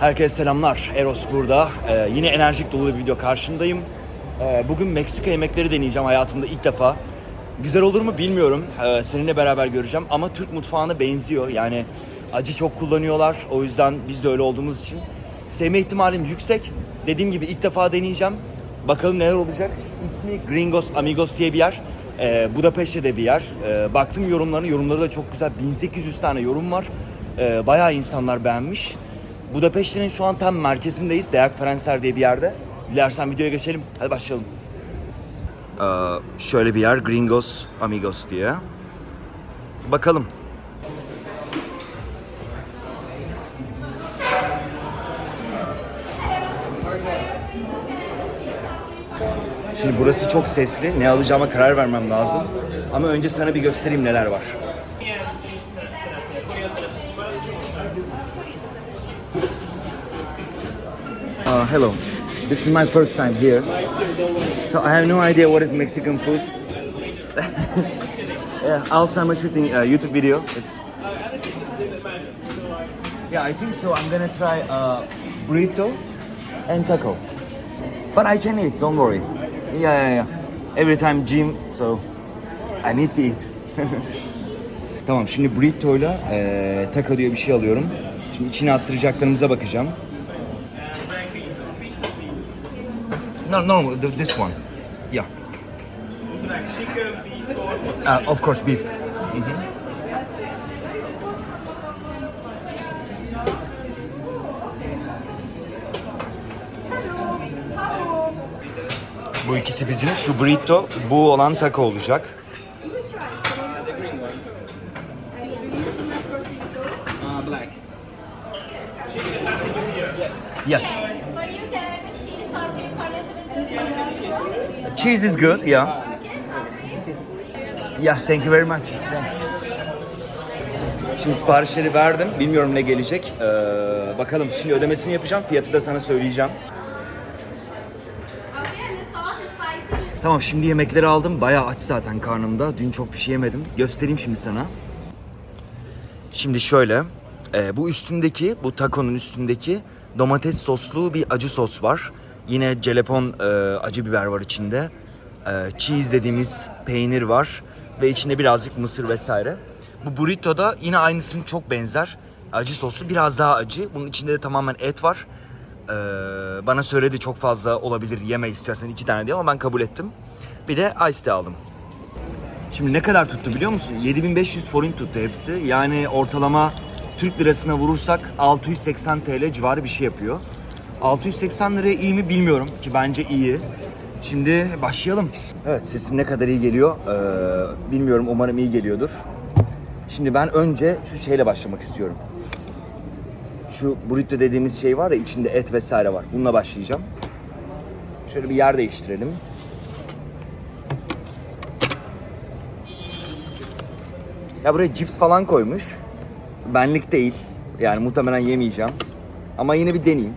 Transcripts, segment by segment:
Herkese selamlar. Eros burada. Ee, yine enerjik dolu bir video karşındayım. Ee, bugün Meksika yemekleri deneyeceğim hayatımda ilk defa. Güzel olur mu bilmiyorum. Ee, seninle beraber göreceğim ama Türk mutfağına benziyor. Yani acı çok kullanıyorlar. O yüzden biz de öyle olduğumuz için sevme ihtimalim yüksek. Dediğim gibi ilk defa deneyeceğim. Bakalım neler olacak. İsmi Gringos Amigos diye bir yer. Ee, Budapeşte'de bir yer. Ee, baktım yorumlarına. Yorumları da çok güzel. 1800 tane yorum var. Ee, bayağı insanlar beğenmiş. Budapeşte'nin şu an tam merkezindeyiz. Deyak Ferenser diye bir yerde. Dilersen videoya geçelim. Hadi başlayalım. Ee, şöyle bir yer. Gringos Amigos diye. Bakalım. Şimdi burası çok sesli. Ne alacağıma karar vermem lazım. Ama önce sana bir göstereyim neler var. Uh, hello. This is my first time here. So I have no idea what is Mexican food. yeah, also I'm shooting a YouTube video. It's yeah, I think so. I'm gonna try uh, burrito and taco. But I can eat. Don't worry. Yeah, yeah, yeah. Every time gym, so I need to eat. tamam, şimdi burrito'yla eee taco diye bir şey alıyorum. Şimdi içine attıracaklarımıza bakacağım. No, no, the, this one. Yeah. Uh, of course, beef. Bu ikisi bizim. Şu burrito, bu olan taco olacak. Uh, black. Yes. Cheese is good, yeah. Yeah, thank you very much. Thanks. Şimdi siparişleri verdim. Bilmiyorum ne gelecek. Ee, bakalım şimdi ödemesini yapacağım. Fiyatı da sana söyleyeceğim. Tamam şimdi yemekleri aldım. Bayağı aç zaten karnımda. Dün çok bir şey yemedim. Göstereyim şimdi sana. Şimdi şöyle. e, bu üstündeki, bu takonun üstündeki domates soslu bir acı sos var. Yine celepon e, acı biber var içinde. E, cheese dediğimiz peynir var. Ve içinde birazcık mısır vesaire. Bu burrito da yine aynısının çok benzer. Acı soslu biraz daha acı. Bunun içinde de tamamen et var. Ee, bana söyledi çok fazla olabilir yeme istersen iki tane diye ama ben kabul ettim. Bir de ice tea aldım. Şimdi ne kadar tuttu biliyor musun? 7500 forint tuttu hepsi. Yani ortalama Türk lirasına vurursak 680 TL civarı bir şey yapıyor. 680 liraya iyi mi bilmiyorum ki bence iyi. Şimdi başlayalım. Evet sesim ne kadar iyi geliyor ee, bilmiyorum umarım iyi geliyordur. Şimdi ben önce şu şeyle başlamak istiyorum. Şu burrito dediğimiz şey var ya içinde et vesaire var. Bununla başlayacağım. Şöyle bir yer değiştirelim. Ya buraya cips falan koymuş. Benlik değil. Yani muhtemelen yemeyeceğim. Ama yine bir deneyeyim.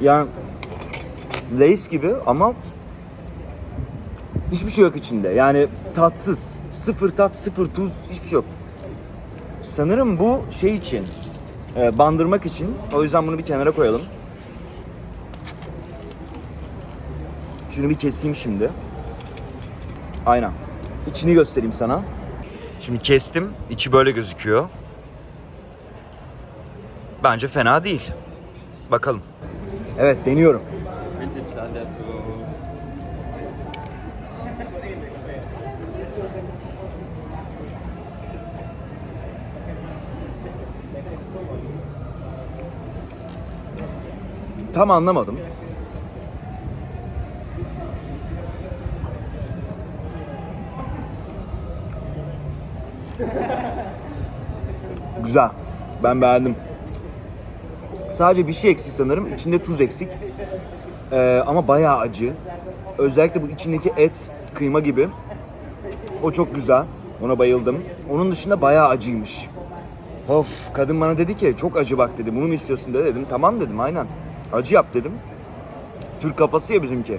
Yani Lays gibi ama hiçbir şey yok içinde. Yani tatsız. Sıfır tat, sıfır tuz, hiçbir şey yok. Sanırım bu şey için, e, bandırmak için. O yüzden bunu bir kenara koyalım. Şunu bir keseyim şimdi. Aynen. İçini göstereyim sana. Şimdi kestim. İçi böyle gözüküyor. Bence fena değil. Bakalım. Evet deniyorum. Tam anlamadım. Güzel. Ben beğendim. Sadece bir şey eksik sanırım. İçinde tuz eksik. Ee, ama bayağı acı. Özellikle bu içindeki et, kıyma gibi. O çok güzel. Ona bayıldım. Onun dışında bayağı acıymış. Of kadın bana dedi ki çok acı bak dedi. Bunu mu istiyorsun dedi. Dedim tamam dedim aynen. Acı yap dedim. Türk kafası ya bizimki.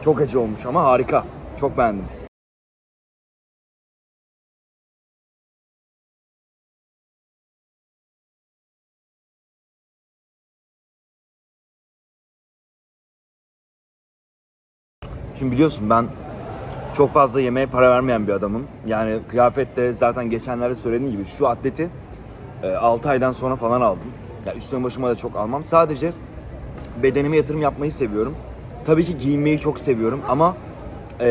Çok acı olmuş ama harika. Çok beğendim. Şimdi biliyorsun ben çok fazla yemeğe para vermeyen bir adamım. Yani kıyafette zaten geçenlerde söylediğim gibi şu atleti 6 aydan sonra falan aldım. Ya üstüme başıma da çok almam. Sadece bedenime yatırım yapmayı seviyorum. Tabii ki giyinmeyi çok seviyorum ama e,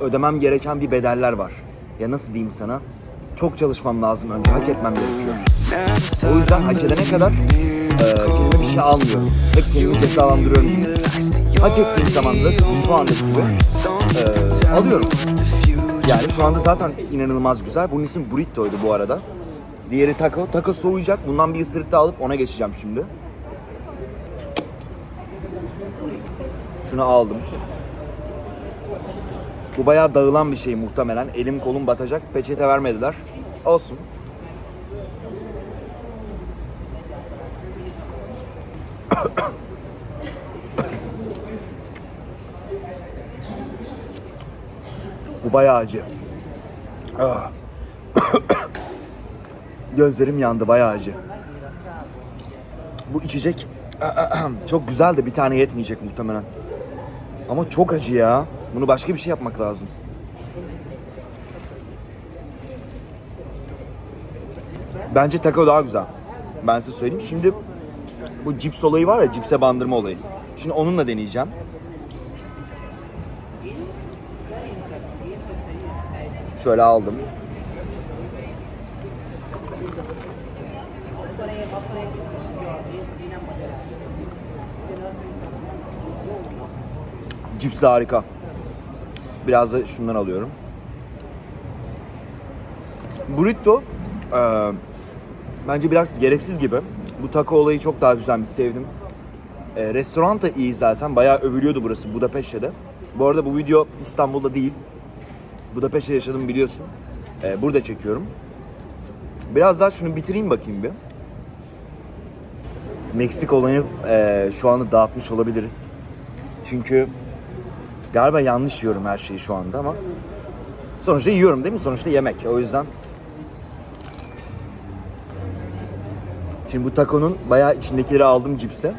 ödemem gereken bir bedeller var. Ya nasıl diyeyim sana? Çok çalışmam lazım önce, hak etmem gerekiyor. O yüzden hak edene kadar e, kendime bir şey almıyorum. Hep kendimi cezalandırıyorum. Hak ettiğim zaman da şu andaki gibi alıyorum. Yani şu anda zaten inanılmaz güzel. Bunun ismi burrito'ydu bu arada. Diğeri taco. Taco soğuyacak. Bundan bir ısırık daha alıp ona geçeceğim şimdi. Şunu aldım. Bu bayağı dağılan bir şey muhtemelen. Elim kolum batacak. Peçete vermediler. Olsun. Bu bayağı acı. Ah. Gözlerim yandı bayağı acı. Bu içecek çok güzel de bir tane yetmeyecek muhtemelen. Ama çok acı ya. Bunu başka bir şey yapmak lazım. Bence taco daha güzel. Ben size söyleyeyim. Şimdi bu cips olayı var ya, cipse bandırma olayı. Şimdi onunla deneyeceğim. Şöyle aldım. Cips de harika. Biraz da şundan alıyorum. Burrito eee, bence biraz gereksiz gibi. Bu taco olayı çok daha güzelmiş, sevdim. Eee, restoran da iyi zaten. Bayağı övülüyordu burası Budapeşte'de. Bu arada bu video İstanbul'da değil. Budapeşte'de yaşadım biliyorsun. Eee, burada çekiyorum. Biraz daha şunu bitireyim bakayım bir. Meksik olayı eee, şu anda dağıtmış olabiliriz. Çünkü galiba yanlış yiyorum her şeyi şu anda ama sonuçta yiyorum değil mi? Sonuçta yemek. O yüzden Şimdi bu takonun bayağı içindekileri aldım cipse.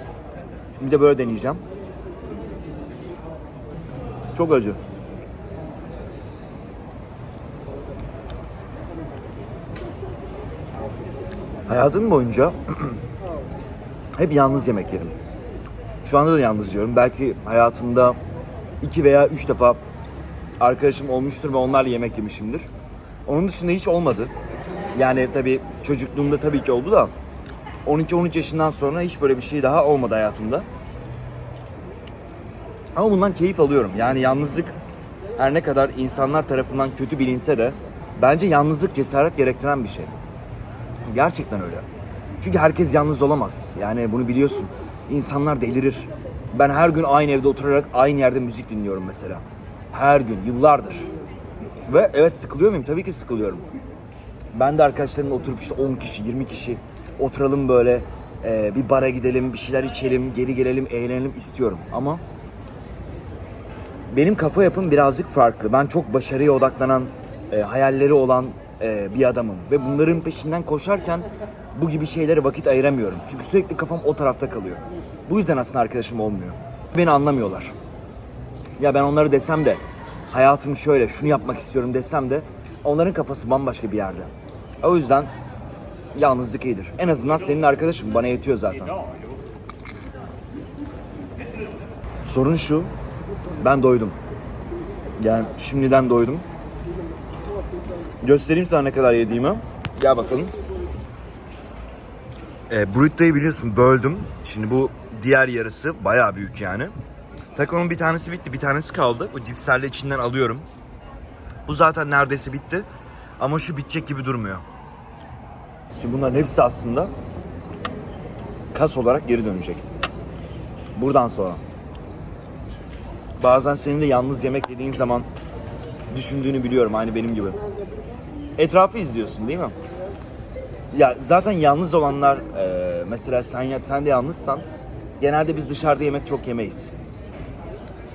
Şimdi de böyle deneyeceğim. Çok acı. Hayatım boyunca hep yalnız yemek yedim. Şu anda da yalnız yiyorum. Belki hayatımda iki veya üç defa arkadaşım olmuştur ve onlarla yemek yemişimdir. Onun dışında hiç olmadı. Yani tabii çocukluğumda tabii ki oldu da 12-13 yaşından sonra hiç böyle bir şey daha olmadı hayatımda. Ama bundan keyif alıyorum. Yani yalnızlık her ne kadar insanlar tarafından kötü bilinse de bence yalnızlık cesaret gerektiren bir şey. Gerçekten öyle. Çünkü herkes yalnız olamaz. Yani bunu biliyorsun. İnsanlar delirir. Ben her gün aynı evde oturarak aynı yerde müzik dinliyorum mesela. Her gün, yıllardır. Ve evet sıkılıyor muyum? Tabii ki sıkılıyorum. Ben de arkadaşlarımla oturup işte 10 kişi, 20 kişi oturalım böyle e, bir bara gidelim, bir şeyler içelim, geri gelelim, eğlenelim istiyorum. Ama benim kafa yapım birazcık farklı. Ben çok başarıya odaklanan, e, hayalleri olan e, bir adamım. Ve bunların peşinden koşarken bu gibi şeylere vakit ayıramıyorum. Çünkü sürekli kafam o tarafta kalıyor. Bu yüzden aslında arkadaşım olmuyor. Beni anlamıyorlar. Ya ben onları desem de hayatım şöyle, şunu yapmak istiyorum desem de onların kafası bambaşka bir yerde. O yüzden yalnızlık iyidir. En azından senin arkadaşın bana yetiyor zaten. Sorun şu, ben doydum. Yani şimdiden doydum. Göstereyim sana ne kadar yediğimi. Gel bakalım. E, Burrito'yu biliyorsun böldüm. Şimdi bu diğer yarısı bayağı büyük yani. Taco'nun bir tanesi bitti, bir tanesi kaldı. Bu cipslerle içinden alıyorum. Bu zaten neredeyse bitti. Ama şu bitecek gibi durmuyor. Şimdi bunların hepsi aslında kas olarak geri dönecek. Buradan sonra. Bazen senin de yalnız yemek yediğin zaman düşündüğünü biliyorum aynı benim gibi. Etrafı izliyorsun değil mi? Ya zaten yalnız olanlar e, mesela sen ya sen de yalnızsan genelde biz dışarıda yemek çok yemeyiz.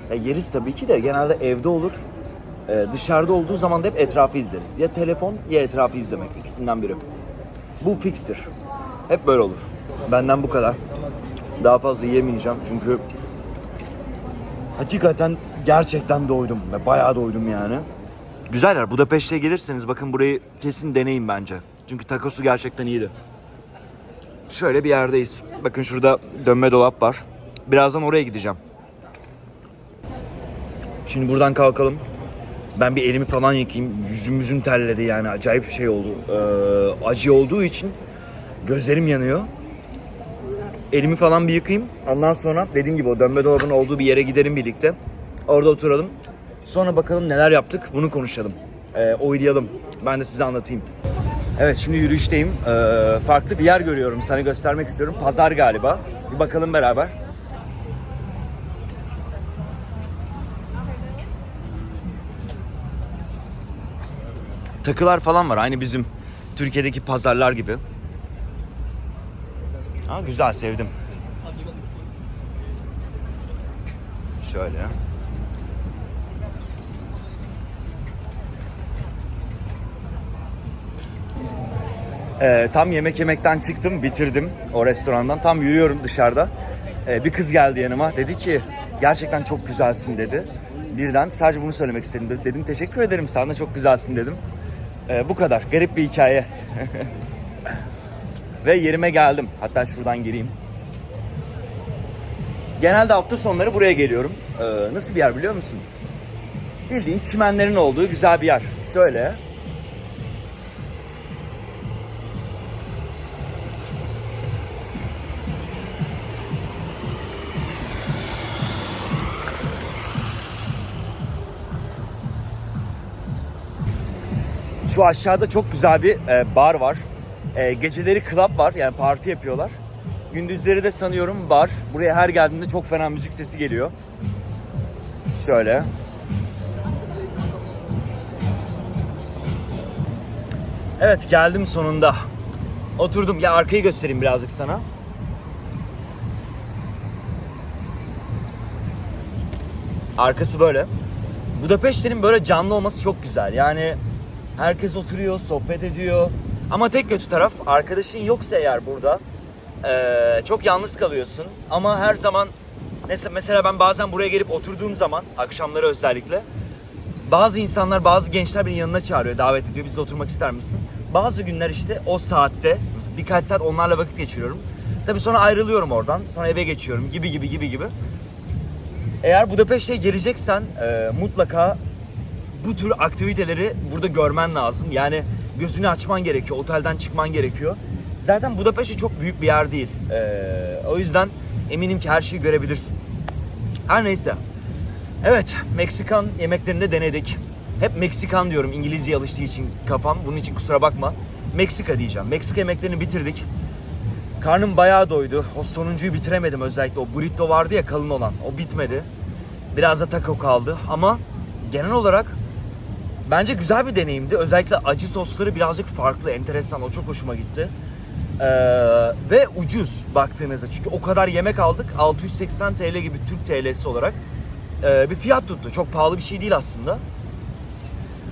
Ya yeriz tabii ki de genelde evde olur. E, dışarıda olduğu zaman da hep etrafı izleriz. Ya telefon ya etrafı izlemek ikisinden biri. Bu fikstir. Hep böyle olur. Benden bu kadar. Daha fazla yemeyeceğim çünkü hakikaten gerçekten doydum ve bayağı doydum yani. Güzeller. Budapeşte'ye gelirseniz bakın burayı kesin deneyin bence. Çünkü takosu gerçekten iyiydi. Şöyle bir yerdeyiz. Bakın şurada dönme dolap var. Birazdan oraya gideceğim. Şimdi buradan kalkalım. Ben bir elimi falan yıkayayım. Yüzümüzün terledi yani acayip bir şey oldu. Ee, acı olduğu için gözlerim yanıyor. Elimi falan bir yıkayayım. Ondan sonra dediğim gibi o dönme dolabının olduğu bir yere gidelim birlikte. Orada oturalım. Sonra bakalım neler yaptık bunu konuşalım. Ee, oylayalım. Ben de size anlatayım. Evet şimdi yürüyüşteyim. Ee, farklı bir yer görüyorum. Sana göstermek istiyorum. Pazar galiba. Bir bakalım beraber. Takılar falan var. Aynı bizim Türkiye'deki pazarlar gibi. Ha, güzel sevdim. Şöyle. Ee, tam yemek yemekten çıktım, bitirdim o restorandan. Tam yürüyorum dışarıda. Ee, bir kız geldi yanıma. Dedi ki gerçekten çok güzelsin dedi. Birden sadece bunu söylemek istedim. Dedim teşekkür ederim de çok güzelsin dedim. Ee, bu kadar. Garip bir hikaye. Ve yerime geldim. Hatta şuradan gireyim. Genelde hafta sonları buraya geliyorum. Ee, nasıl bir yer biliyor musun? Bildiğin çimenlerin olduğu güzel bir yer. Şöyle. Şu aşağıda çok güzel bir e, bar var. E, geceleri club var yani parti yapıyorlar. Gündüzleri de sanıyorum bar. Buraya her geldiğimde çok fena müzik sesi geliyor. Şöyle. Evet geldim sonunda. Oturdum. Ya arkayı göstereyim birazcık sana. Arkası böyle. Budapeşte'nin böyle canlı olması çok güzel. Yani herkes oturuyor, sohbet ediyor. Ama tek kötü taraf arkadaşın yoksa eğer burada eee, çok yalnız kalıyorsun. Ama her zaman mesela ben bazen buraya gelip oturduğum zaman akşamları özellikle bazı insanlar, bazı gençler beni yanına çağırıyor, davet ediyor. Bizle oturmak ister misin? Bazı günler işte o saatte birkaç saat onlarla vakit geçiriyorum. Tabii sonra ayrılıyorum oradan. Sonra eve geçiyorum gibi gibi gibi gibi. Eğer Budapeşte'ye geleceksen e, mutlaka bu tür aktiviteleri burada görmen lazım. Yani gözünü açman gerekiyor, otelden çıkman gerekiyor. Zaten Budapeşte çok büyük bir yer değil. E, o yüzden eminim ki her şeyi görebilirsin. Her neyse. Evet, Meksikan yemeklerini de denedik. Hep Meksikan diyorum İngilizce alıştığı için kafam. Bunun için kusura bakma. Meksika diyeceğim. Meksika yemeklerini bitirdik. Karnım bayağı doydu. O sonuncuyu bitiremedim özellikle. O burrito vardı ya kalın olan. O bitmedi. Biraz da taco kaldı. Ama genel olarak bence güzel bir deneyimdi. Özellikle acı sosları birazcık farklı, enteresan. O çok hoşuma gitti. Ee, ve ucuz baktığınızda. Çünkü o kadar yemek aldık. 680 TL gibi Türk TL'si olarak ee, bir fiyat tuttu. Çok pahalı bir şey değil aslında.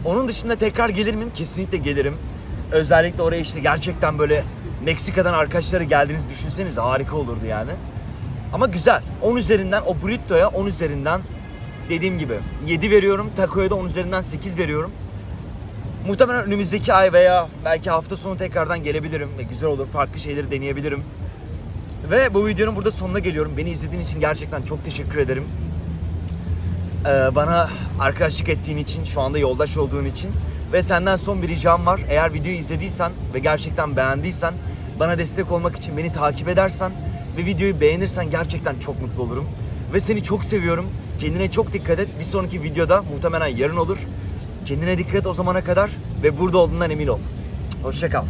Onun dışında tekrar gelir miyim? Kesinlikle gelirim. Özellikle oraya işte gerçekten böyle Meksika'dan arkadaşları geldiğinizi düşünseniz harika olurdu yani. Ama güzel. 10 üzerinden o burrito'ya 10 üzerinden dediğim gibi 7 veriyorum. Taco'ya da 10 üzerinden 8 veriyorum. Muhtemelen önümüzdeki ay veya belki hafta sonu tekrardan gelebilirim ve güzel olur. Farklı şeyleri deneyebilirim. Ve bu videonun burada sonuna geliyorum. Beni izlediğin için gerçekten çok teşekkür ederim. Ee, bana arkadaşlık ettiğin için, şu anda yoldaş olduğun için ve senden son bir ricam var. Eğer videoyu izlediysen ve gerçekten beğendiysen bana destek olmak için beni takip edersen ve videoyu beğenirsen gerçekten çok mutlu olurum. Ve seni çok seviyorum. Kendine çok dikkat et. Bir sonraki videoda muhtemelen yarın olur. Kendine dikkat et o zamana kadar ve burada olduğundan emin ol. Hoşça kal.